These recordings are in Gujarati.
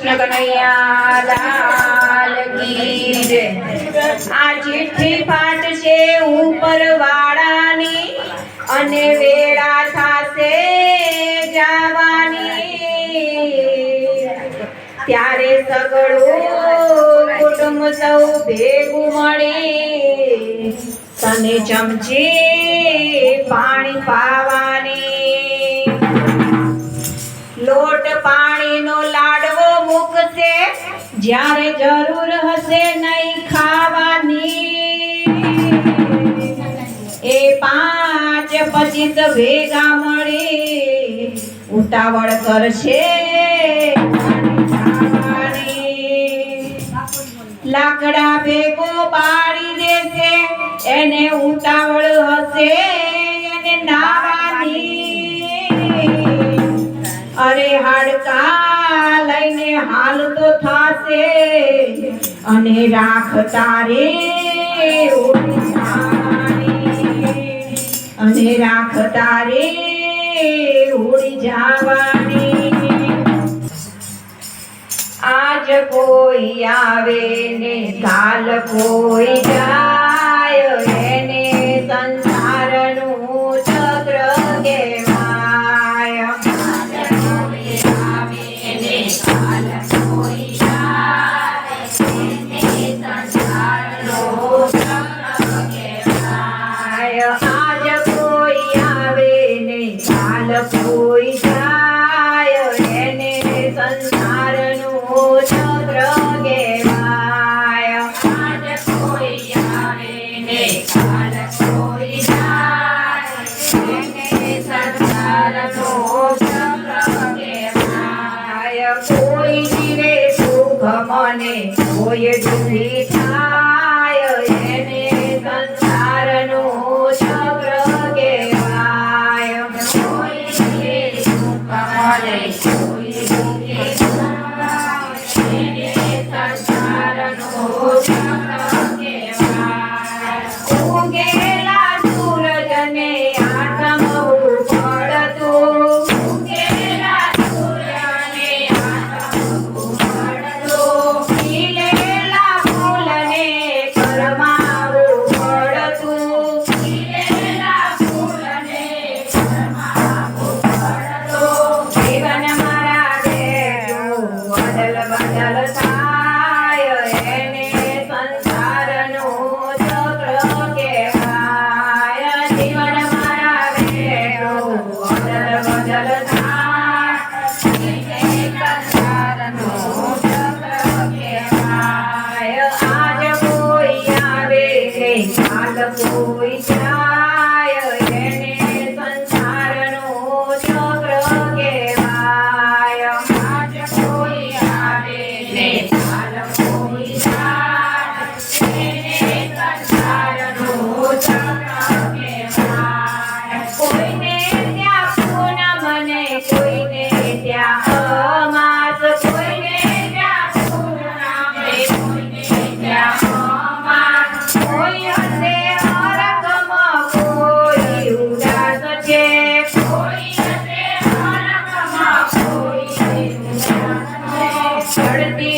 કૃષ્ણ અને વેળા થાશે જવાની. ત્યારે સગળું કુટુંબ સૌ ભેગું મળી તને ચમચી પાણી પાવાની લોટ પાણીનો લા જ્યારે જરૂર હશે નહીં ખાવાની. એ પાંચ પછી તો ભેગા મળી ઉતાવળ કરશે લાકડા ભેગો પાડી દેશે, એને ઉતાવળ હશે એને નાવાની અરે હાડકા હાલ તો થશે અને રાખ તારે અને રાખ તારે ઉડી જવાની. આજ કોઈ આવે ને કાલ કોઈ જાય. nada foi started the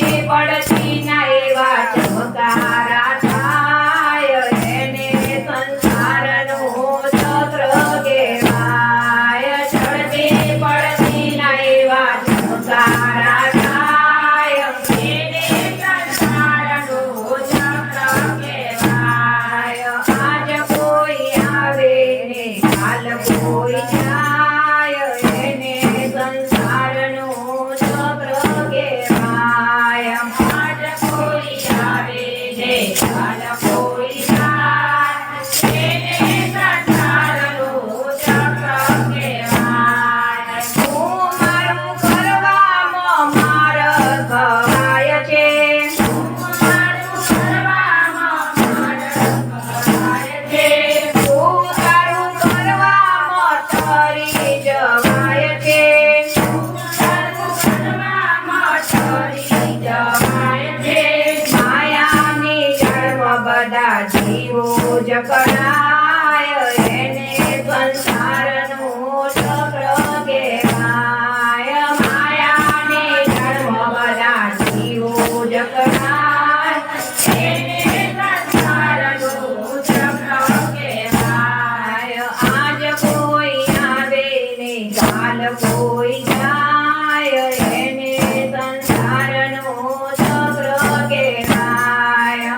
કોઈ જાય એને સંસારનો ચક્ર કહેવાય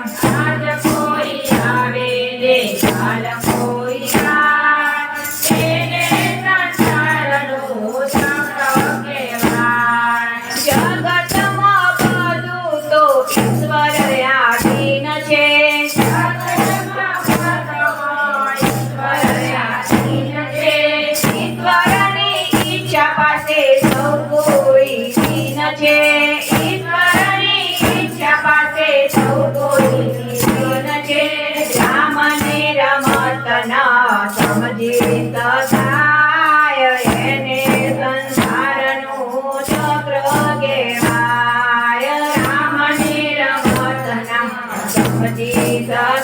કોઈ આવે ને ન